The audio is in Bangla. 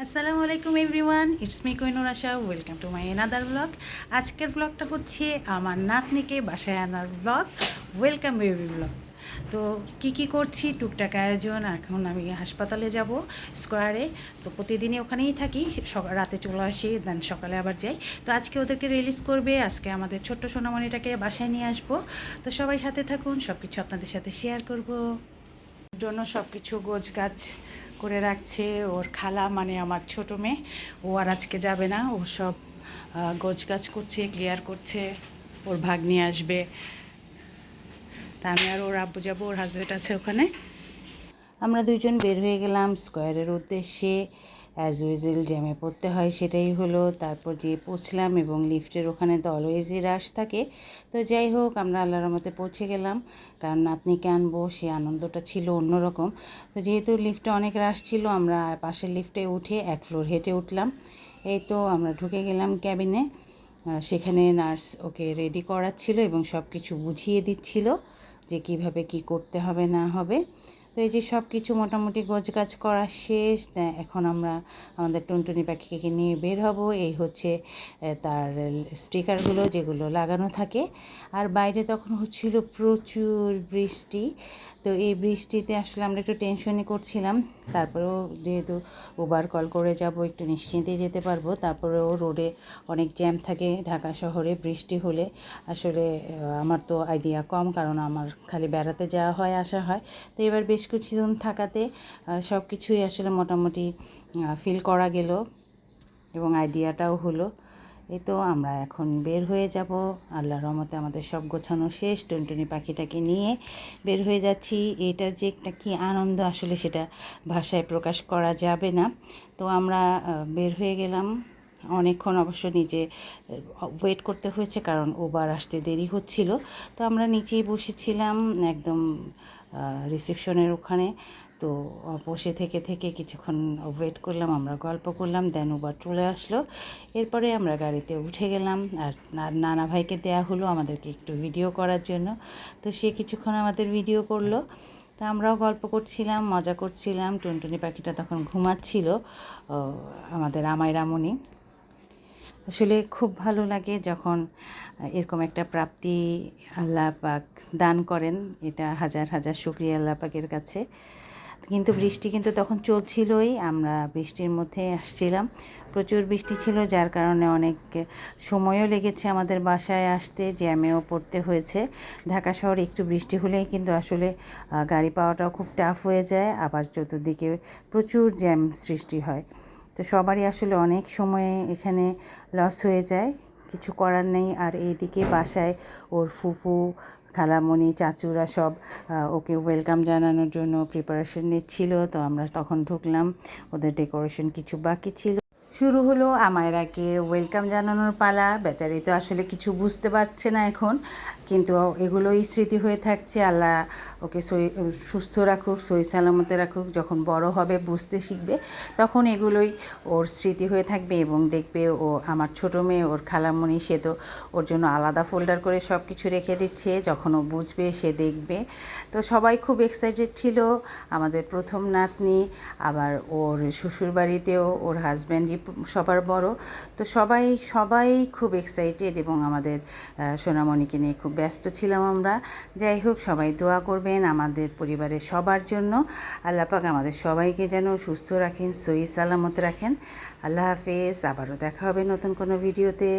আসসালামু আলাইকুম everyone, it's me Koinur Asha, welcome to my another blog. আজকের ব্লগটা হচ্ছে আমার নাতনিকে বাসায় আনার ব্লগ, ওয়েলকাম বেবি ব্লগ। তো কি কি করছি, টুকটাক আয়োজন, এখন আমি হাসপাতালে যাব, স্কোয়ারে। তো প্রতিদিনই ওখানেই থাকি, সক- রাতে চলে আসি, দেন সকালে আবার যাই। তো আজকে ওদেরকে রিলিজ করবে, আজকে আমাদের ছোট্ট সোনামণিটাকে বাসায় নিয়ে আসব। তো সবাই সাথে থাকুন সব কিছু আপনাদের সাথে শেয়ার করব। জন্য সব কিছু গোছ গাছ করে রাখছে। ওর খালা মানে আমার ছোট মেয়ে। ও আর আজকে যাবে না। ও সব গছ গাছ করছে, ক্লিয়ার করছে। ওর ভাগ নিয়ে আসবে। তা আমি আর ওর আব্বু যাব, ওর হাজব্যান্ড আছে ওখানে। আমরা দুজন বের হয়ে গেলাম স্কোয়ারের উদ্দেশ্যে। অ্যাজ ইউজুয়াল জ্যামে পড়তে হয় সেটাই হলো। তারপর যে পৌঁছলাম এবং লিফটের ওখানে তো অলওয়েজই রাশ থাকে। তো যাই হোক, আমরা আল্লাহর মতে পৌঁছে গেলাম। কারণ নাতনিকে আনব, সে আনন্দটা ছিল অন্যরকম। তো যেহেতু লিফটে অনেক রাশ ছিল, আমরা পাশের লিফটে উঠে এক ফ্লোর হেঁটে উঠলাম। এই তো আমরা ঢুকে গেলাম ক্যাবিনে সেখানে নার্স ওকে রেডি করাচ্ছিল এবং সব কিছু বুঝিয়ে দিচ্ছিল যে কীভাবে কি করতে হবে, না হবে। তো এই যে সব কিছু মোটামুটি গোছগাছ করা শেষ এখন আমরা আমাদের টুনটুনি পাখিকে নিয়ে বের হব। এই হচ্ছে তার স্টিকারগুলো যেগুলো লাগানো থাকে। আর বাইরে তখন হচ্ছিল প্রচুর বৃষ্টি। তো এই বৃষ্টিতে আসলে আমরা একটু টেনশনই করছিলাম। তারপরেও যেহেতু উবার কল করে যাব, একটু নিশ্চিন্তে যেতে পারব। তারপরেও রোডে অনেক জ্যাম থাকে ঢাকা শহরে বৃষ্টি হলে। আসলে আমার তো আইডিয়া কম, কারণ আমার খালি বেড়াতে যাওয়া হয়, আসা হয়। তো এবার বেশ কিছুদিন থাকাতে সব কিছুই আসলে মোটামুটি ফিল করা গেল এবং আইডিয়াটাও হলো। এই তো আমরা এখন বের হয়ে যাব। আল্লাহর রহমতে আমাদের সব গোছানো শেষ। টুনটুনি পাখিটাকে নিয়ে বের হয়ে যাচ্ছি। এটার যে একটা কী আনন্দ, আসলে সেটা ভাষায় প্রকাশ করা যাবে না। তো আমরা বের হয়ে গেলাম। অনেকক্ষণ অবশ্য নিজে ওয়েট করতে হয়েছে কারণ ওবার আসতে দেরি হচ্ছিল। তো আমরা নিচেই বসেছিলাম একদম রিসেপশনের ওখানে। তো বসে থেকে থেকে কিছুক্ষণ ওয়েট করলাম, আমরা গল্প করলাম দেন ওবার চলে আসলো। এরপরে আমরা গাড়িতে উঠে গেলাম, আর নানা ভাইকে দেয়া হলো আমাদেরকে একটু ভিডিও করার জন্য। তো সে কিছুক্ষণ আমাদের ভিডিও করল। তা আমরাও গল্প করছিলাম, মজা করছিলাম, টুনটুনি পাখিটা তখন ঘুমাচ্ছিল আমাদের আমায় রামনি। আসলে খুব ভালো লাগে যখন এরকম একটা প্রাপ্তি আল্লাহ পাক দান করেন, এটা হাজার হাজার শুক্রিয়া আল্লাহ পাকের কাছে। কিন্তু বৃষ্টি কিন্তু তখন চলছিলই, আমরা বৃষ্টির মধ্যে আসছিলাম। প্রচুর বৃষ্টি ছিল, যার কারণে অনেক সময়ও লেগেছে আমাদের বাসায় আসতে, জ্যামেও পড়তে হয়েছে। ঢাকা শহরে একটু বৃষ্টি হলেই কিন্তু আসলে গাড়ি পাওয়াটাও খুব টাফ হয়ে যায়, আবার চতুর্দিকে প্রচুর জ্যাম সৃষ্টি হয়। তো সবারই আসলে অনেক সময় এখানে লস হয়ে যায়। কিছু করার নেই। আর এইদিকে বাসায় ওর ফুফু খালামণি, চাচুরা সব ওকে ওয়েলকাম জানানোর জন্য প্রিপারেশন নিচ্ছিল। তো আমরা তখন ঢুকলাম। ওদের ডেকোরেশন কিছু বাকি ছিল। শুরু হলো আমায়রাকে ওয়েলকাম জানানোর পালা। বেচারি তো আসলে কিছু বুঝতে পারছে না এখন, কিন্তু এগুলোই স্মৃতি হয়ে থাকছে। আল্লাহ ওকে সই- সুস্থ রাখুক, সই সালামতে রাখুক, যখন বড় হবে বুঝতে শিখবে, তখন এগুলোই ওর স্মৃতি হয়ে থাকবে এবং দেখবে ও আমার ছোটো মেয়ে, ওর খালামণি সে তো ওর জন্য আলাদা ফোল্ডার করে সব কিছু রেখে দিচ্ছে, যখন ও বুঝবে, সে দেখবে। তো সবাই খুব এক্সাইটেড ছিল, আমাদের প্রথম নাতনি, আবার ওর শ্বশুরবাড়িতেও ওর হাজব্যান্ডই সবার বড়। তো সবাই সবাই খুব এক্সাইটেড এবং আমাদের সোনামণিকে নিয়ে খুব ব্যস্ত ছিলাম আমরা। যাই হোক, সবাই দোয়া করবেন আমাদের পরিবারের সবার জন্য। আল্লাপাক আমাদের সবাইকে যেন সুস্থ রাখেন, সহি সালামত রাখেন। আল্লাহ হাফেজ, আবারও দেখা হবে নতুন কোনো ভিডিওতে